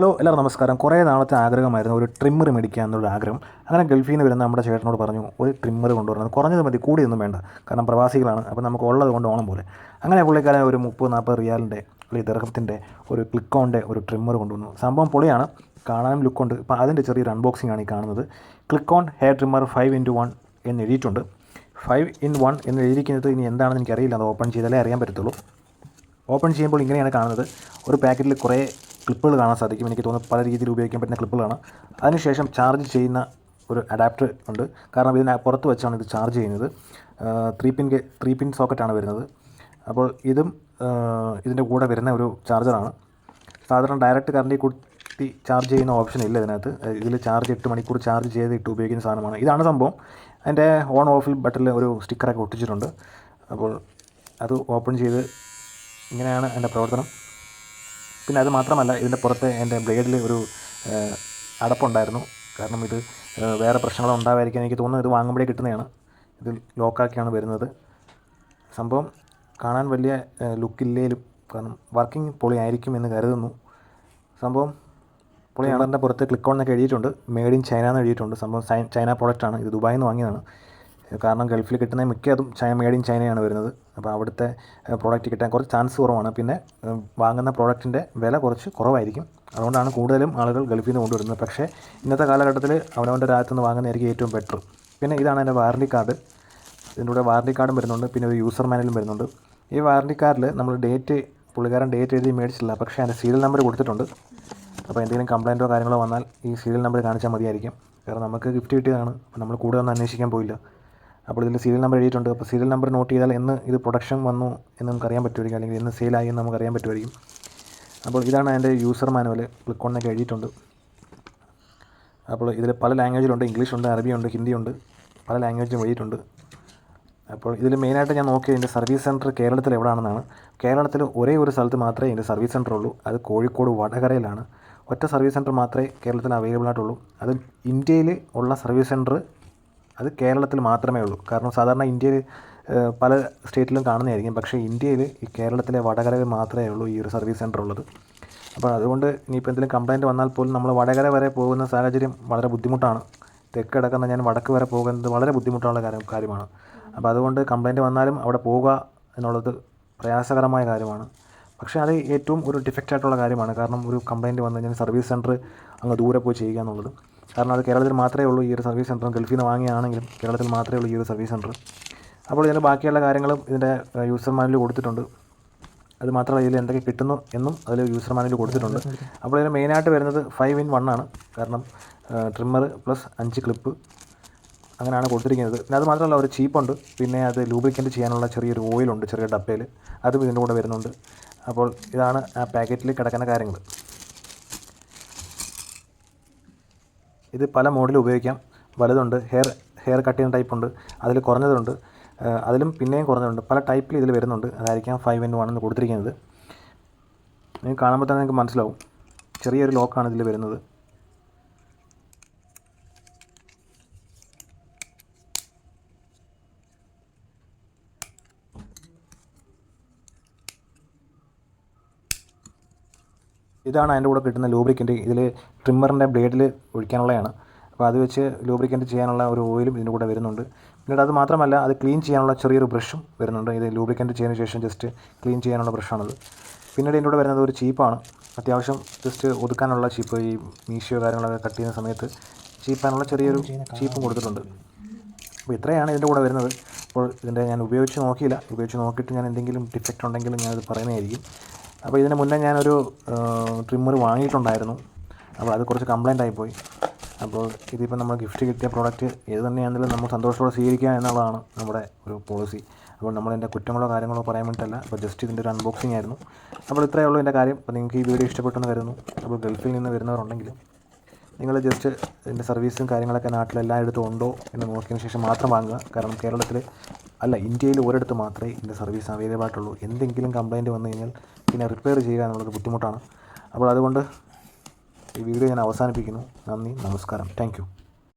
Hello എല്ലാവർക്കും നമസ്കാരം. കുറേ നാളത്തെ ആഗ്രഹമായിരുന്നു ഒരു ട്രിമ്മർ മേടിക്കുക എന്നുള്ള ആഗ്രഹം. അങ്ങനെ ഗൾഫിൽ നിന്ന് വരുന്ന നമ്മുടെ ചേട്ടനോട് പറഞ്ഞു ഒരു ട്രിമ്മർ കൊണ്ടുവരുന്നത് കുറഞ്ഞത് മതി കൂടിയൊന്നും വേണ്ട. കാരണം പ്രവാസികളാണ് അപ്പോൾ നമുക്ക് ഉള്ളത് കൊണ്ട് ഓണം പോലെ. അങ്ങനെ പുള്ളിക്കാരൻ ഒരു മുപ്പത് നാൽപ്പത് റിയാലിന്റെ അല്ലെങ്കിൽ ദർഹത്തിന്റെ ഒരു ക്ലിക്കോണിന്റെ ഒരു ട്രിമ്മർ കൊണ്ടുവന്നു. സംഭവം പൊളിയാണ്. കാണാനും ലുക്കുണ്ട്. ഇപ്പോൾ അതിന്റെ ചെറിയൊരു അൺബോക്സിംഗ് ആണ് ഈ കാണുന്നത്. Clikon hair trimmer five into one എന്ന് എഴുതിയിട്ടുണ്ട്. ഫൈവ് ഇൻ വൺ എന്ന് എഴുതിയിരിക്കുന്നത് ഇനി എന്താണെന്ന് എനിക്കറിയില്ല. അത് ഓപ്പൺ ചെയ്താലേ അറിയാൻ പറ്റത്തുള്ളൂ. ഓപ്പൺ ചെയ്യുമ്പോൾ ഇങ്ങനെയാണ് കാണുന്നത്. ഒരു പാക്കറ്റിൽ കുറേ ക്ലിപ്പുകൾ കാണാൻ സാധിക്കും. എനിക്ക് തോന്നുന്നു പല രീതിയിൽ ഉപയോഗിക്കാൻ പറ്റുന്ന ക്ലിപ്പുകളാണ്. അതിനുശേഷം ചാർജ് ചെയ്യുന്ന ഒരു അഡാപ്റ്റർ ഉണ്ട്. കാരണം ഇതിന് പുറത്ത് വെച്ചാണ് ഇത് ചാർജ് ചെയ്യുന്നത്. ത്രീ പിൻ ത്രീ പിൻ സോക്കറ്റാണ് വരുന്നത്. അപ്പോൾ ഇതും ഇതിന്റെ കൂടെ വരുന്ന ഒരു ചാർജറാണ് സാധാരണ ഡയറക്റ്റ് കറണ്ടിൽ കൊടുത്തി ചാർജ് ചെയ്യുന്ന ഓപ്ഷൻ ഇല്ല ഇതിനകത്ത്. ഇതിൽ ചാർജ് എട്ട് മണിക്കൂർ ചാർജ് ചെയ്ത് ഇട്ട് ഉപയോഗിക്കുന്ന സാധനമാണ്. ഇതാണ് സംഭവം. അതിന്റെ ഓൺ ഓഫിൽ ബട്ടണിൽ ഒരു സ്റ്റിക്കറൊക്കെ ഒട്ടിച്ചിട്ടുണ്ട്. അപ്പോൾ അത് ഓപ്പൺ ചെയ്ത് ഇങ്ങനെയാണ് എന്റെ പ്രവർത്തനം. പിന്നെ അത് മാത്രമല്ല ഇതിന്റെ പുറത്തെ എന്റെ ബ്ലേഡിൽ ഒരു അടപ്പുണ്ടായിരുന്നു. കാരണം ഇത് വേറെ പ്രശ്നങ്ങൾ ഉണ്ടാവാതിരിക്കാൻ എനിക്ക് തോന്നുന്നു ഇത് വാങ്ങുമ്പോഴേ കിട്ടുന്നതാണ്. ഇത് ലോക്കാക്കിയാണ് വരുന്നത്. സംഭവം കാണാൻ വലിയ ലുക്കില്ലേലും കാരണം വർക്കിംഗ് പൊളിയായിരിക്കും എന്ന് കരുതുന്നു. സംഭവം പൊളിയാണ്. എന്റെ പുറത്ത് ക്ലിക്ക് ഓൺ എന്നൊക്കെ എഴുതിയിട്ടുണ്ട്. മെയ്ഡ് ഇൻ ചൈന എന്ന് എഴുതിയിട്ടുണ്ട്. സംഭവം ചൈന പ്രോഡക്റ്റാണ്. ഇത് ദുബായിൽ നിന്ന് വാങ്ങിയതാണ്. കാരണം ഗൾഫിൽ കിട്ടുന്ന മിക്കതും ചൈന മെയ്ഡ് ഇൻ ചൈനയാണ് വരുന്നത്. അപ്പോൾ അവിടുത്തെ പ്രോഡക്റ്റ് കിട്ടാൻ കുറച്ച് ചാൻസ് കുറവാണ്. പിന്നെ വാങ്ങുന്ന പ്രോഡക്റ്റിന്റെ വില കുറച്ച് കുറവായിരിക്കും. അതുകൊണ്ടാണ് കൂടുതലും ആളുകൾ ഗൾഫിൽ നിന്ന് കൊണ്ടുവരുന്നത്. പക്ഷേ ഇന്നത്തെ കാലഘട്ടത്തിൽ അവനവന്റെ രാജ്യത്ത് നിന്ന് വാങ്ങുന്നതായിരിക്കും ഏറ്റവും ബെറ്റർ പിന്നെ ഇതാണ് എന്റെ വാറണ്ടി കാർഡ് ഇതിന്റെ കൂടെ വാറണ്ടി കാർഡും വരുന്നുണ്ട്. പിന്നെ ഒരു യൂസർ മാനുവലും വരുന്നുണ്ട്. ഈ വാറണ്ടി കാർഡിൽ നമ്മൾ ഡേറ്റ് പുള്ളിക്കാരൻ ഡേറ്റ് എഴുതി മേടിച്ചില്ല പക്ഷേ അതിന്റെ സീരിയൽ നമ്പർ കൊടുത്തിട്ടുണ്ട്. അപ്പോൾ എന്തെങ്കിലും കംപ്ലയിന്റോ കാര്യങ്ങളോ വന്നാൽ ഈ സീരിയൽ നമ്പർ കാണിച്ചാൽ മതിയായിരിക്കും. കാരണം നമുക്ക് ഗിഫ്റ്റ് കിട്ടിയതാണ്. അപ്പോൾ നമ്മൾ കൂടുതലൊന്നും അന്വേഷിക്കാൻ പോയില്ല. അപ്പോൾ ഇതിൽ സീരിയൽ നമ്പർ എഴുതിയിട്ടുണ്ട്. അപ്പോൾ സീരിയൽ നമ്പർ നോട്ട് ചെയ്താൽ എന്ന് ഇത് പ്രൊഡക്ഷൻ വന്നു എന്ന് നമുക്ക് അറിയാൻ പറ്റുമായിരിക്കും. അല്ലെങ്കിൽ എന്ന് സെയിലായി എന്ന് നമുക്ക് അറിയാൻ പറ്റുമായിരിക്കും. അപ്പോൾ ഇതാണ് അതിന്റെ യൂസർ മാനുവൽ ക്ലിക്ക് ഓണൊക്കെ എഴുതിയിട്ടുണ്ട്. അപ്പോൾ ഇതിൽ പല ലാംഗ്വേജിലുണ്ട് ഇംഗ്ലീഷ് ഉണ്ട് ഇംഗ്ലീഷുണ്ട് അറബിയുണ്ട് ഹിന്ദിയുണ്ട് പല ലാംഗ്വേജും എഴുതിയിട്ടുണ്ട്. അപ്പോൾ ഇതിൽ മെയിനായിട്ട് ഞാൻ നോക്കിയത് ഇതിന്റെ സർവീസ് സെന്റർ കേരളത്തിൽ എവിടെയാണെന്നാണ് കേരളത്തിൽ ഒരേ ഒരു സ്ഥലത്ത് മാത്രമേ ഇതിന്റെ സർവീസ് സെന്റർ ഉള്ളൂ. അത് കോഴിക്കോട് വടകരയിലാണ്. ഒറ്റ സർവീസ് സെന്റർ മാത്രമേ കേരളത്തിൽ അവൈലബിൾ ആയിട്ടുള്ളൂ. അത് ഇന്ത്യയിൽ ഉള്ള സർവീസ് സെന്റർ അത് കേരളത്തിൽ മാത്രമേ ഉള്ളൂ. കാരണം സാധാരണ ഇന്ത്യയിൽ പല സ്റ്റേറ്റിലും കാണുന്നതായിരിക്കും. പക്ഷേ ഇന്ത്യയിൽ ഈ കേരളത്തിലെ വടകരയിൽ മാത്രമേ ഉള്ളൂ ഈ ഒരു സർവീസ് സെന്റർ ഉള്ളത്. അപ്പോൾ അതുകൊണ്ട് ഇനിയിപ്പോൾ എന്തെങ്കിലും കംപ്ലയിന്റ് വന്നാൽ പോലും നമ്മൾ വടകര വരെ പോകുന്ന സാഹചര്യം വളരെ ബുദ്ധിമുട്ടാണ്. തെക്ക് കിടക്കുന്ന ഞാൻ വടക്ക് വരെ പോകുന്നത് വളരെ ബുദ്ധിമുട്ടുള്ള കാര്യം കാര്യമാണ്. അപ്പോൾ അതുകൊണ്ട് കംപ്ലയിന്റ് വന്നാലും അവിടെ പോവുക എന്നുള്ളത് പ്രയാസകരമായ കാര്യമാണ്. പക്ഷേ അത് ഏറ്റവും ഒരു ഡിഫക്റ്റ് ആയിട്ടുള്ള കാര്യമാണ്. കാരണം ഒരു കംപ്ലയിന്റ് വന്നു കഴിഞ്ഞാൽ സർവീസ് സെന്റർ അങ്ങ് ദൂരെ പോയി ചെയ്യുക എന്നുള്ളത്. കാരണം അത് കേരളത്തിൽ മാത്രമേ ഉള്ളൂ ഈ ഒരു സർവീസ് സെന്ററും ഗൾഫിൽ നിന്ന് വാങ്ങിയാണെങ്കിലും കേരളത്തിൽ മാത്രമേ ഉള്ളൂ ഈ ഒരു സർവീസ് സെന്റർ അപ്പോൾ ഇതിന്റെ ബാക്കിയുള്ള കാര്യങ്ങളും ഇതിന്റെ യൂസർ മാനിൽ കൊടുത്തിട്ടുണ്ട്. അത് മാത്രമല്ല ഇതിൽ എന്തൊക്കെ കിട്ടുന്നു എന്നും അതിൽ യൂസർ മാനിൽ കൊടുത്തിട്ടുണ്ട്. അപ്പോൾ ഇതിന് മെയിനായിട്ട് വരുന്നത് ഫൈവ് ഇൻ വൺ ആണ്. കാരണം ട്രിമ്മർ പ്ലസ് അഞ്ച് ക്ലിപ്പ് അങ്ങനെയാണ് കൊടുത്തിരിക്കുന്നത്. പിന്നെ അത് മാത്രമല്ല ഒരു ചീപ്പുണ്ട്. പിന്നെ അത് ലൂബ്രിക്കന്റ് ചെയ്യാനുള്ള ചെറിയൊരു ഓയിലുണ്ട് ചെറിയ ഡപ്പയിൽ. അതും ഇതിന്റെ കൂടെ വരുന്നുണ്ട്. അപ്പോൾ ഇതാണ് ആ പാക്കറ്റിൽ കിടക്കുന്ന കാര്യങ്ങൾ. ഇത് പല മോഡിൽ ഉപയോഗിക്കാം. വലുതുണ്ട് ഹെയർ ഹെയർ കട്ട് ചെയ്യുന്ന ടൈപ്പ് ഉണ്ട് അതിൽ കുറഞ്ഞതുണ്ട്. അതിലും പിന്നെയും കുറഞ്ഞതുണ്ട്. പല ടൈപ്പിൽ ഇതിൽ വരുന്നുണ്ട്. അതായിരിക്കാം ഫൈവ് ഇൻ വൺ എന്ന് കൊടുത്തിരിക്കുന്നത്. നിങ്ങൾക്ക് കാണുമ്പോൾ തന്നെ നിങ്ങൾക്ക് മനസ്സിലാവും. ചെറിയൊരു ലോക്കാണ് ഇതിൽ വരുന്നത്. ഇതാണ് അതിന്റെ കൂടെ കിട്ടുന്ന ലൂബ്രിക്കന്റ് ഇതിൽ ട്രിമ്മറിന്റെ ബ്ലേഡിൽ ഒഴിക്കാനുള്ളതാണ്. അപ്പോൾ അത് വെച്ച് ലൂബ്രിക്കന്റ് ചെയ്യാനുള്ള ഒരു ഓയിലും ഇതിന്റെ കൂടെ വരുന്നുണ്ട്. പിന്നീട് അത് മാത്രമല്ല അത് ക്ലീൻ ചെയ്യാനുള്ള ചെറിയൊരു ബ്രഷും വരുന്നുണ്ട്. ഇത് ലൂബ്രിക്കന്റ് ചെയ്യുന്ന ശേഷം ജസ്റ്റ് ക്ലീൻ ചെയ്യാനുള്ള ബ്രഷാണത് പിന്നീട് ഇതിന്റെ കൂടെ വരുന്നത് ഒരു ചീപ്പാണ്. അത്യാവശ്യം ജസ്റ്റ് ഒതുക്കാനുള്ള ചീപ്പ് ഈ മീശയോ കാര്യങ്ങളൊക്കെ കട്ട് ചെയ്യുന്ന സമയത്ത് ചീപ്പാനുള്ള ചെറിയൊരു ചീപ്പും കൊടുത്തിട്ടുണ്ട്. അപ്പോൾ ഇത്രയാണ് ഇതിന്റെ കൂടെ വരുന്നത്. അപ്പോൾ ഇതിന്റെ ഞാൻ ഉപയോഗിച്ച് നോക്കിയില്ല. ഉപയോഗിച്ച് നോക്കിയിട്ട് ഞാൻ എന്തെങ്കിലും ഡിഫക്റ്റ് ഉണ്ടെങ്കിലും ഞാനത് പറയുന്നതായിരിക്കും. അപ്പോൾ ഇതിന് മുന്നേ ഞാനൊരു ട്രിമ്മർ വാങ്ങിയിട്ടുണ്ടായിരുന്നു. അപ്പോൾ അത് കുറച്ച് കംപ്ലൈന്റ് ആയിപ്പോയി അപ്പോൾ ഇതിപ്പോൾ നമ്മൾ ഗിഫ്റ്റ് കിട്ടിയ പ്രോഡക്റ്റ് ഏത് തന്നെയാണെങ്കിലും നമ്മൾ സന്തോഷത്തോടെ സ്വീകരിക്കുക എന്നുള്ളതാണ് നമ്മുടെ ഒരു പോളിസി അപ്പോൾ നമ്മൾ എന്റെ കുറ്റങ്ങളോ കാര്യങ്ങളോ പറയാൻ വേണ്ടിയിട്ടല്ല. അപ്പോൾ ജസ്റ്റ് ഇതിന്റെ ഒരു അൺബോക്സിംഗ് ആയിരുന്നു. അപ്പോൾ ഇത്രയേ ഉള്ളൂ എന്റെ കാര്യം. അപ്പോൾ നിങ്ങൾക്ക് ഈ വീഡിയോ ഇഷ്ടപ്പെട്ടെന്ന് കരുതുന്നു. അപ്പോൾ ഗൾഫിൽ നിന്ന് വരുന്നവരുണ്ടെങ്കിലും നിങ്ങൾ ജസ്റ്റ് ഇതിന്റെ സർവീസും കാര്യങ്ങളൊക്കെ നാട്ടിലെല്ലായിടത്തും ഉണ്ടോ എന്ന് നോക്കിയതിന് ശേഷം മാത്രം വാങ്ങുക. കാരണം കേരളത്തിൽ അല്ല ഇന്ത്യയിൽ ഒരിടത്ത് മാത്രമേ ഇതിന്റെ സർവീസ് അവൈലബിൾ ആയിട്ടുള്ളൂ എന്തെങ്കിലും കംപ്ലയിന്റ് വന്നു കഴിഞ്ഞാൽ പിന്നെ റിപ്പയർ ചെയ്യുക എന്നുള്ളത് ബുദ്ധിമുട്ടാണ്. അപ്പോൾ അതുകൊണ്ട് ഈ വീഡിയോ ഞാൻ അവസാനിപ്പിക്കുന്നു. നന്ദി നമസ്കാരം. താങ്ക്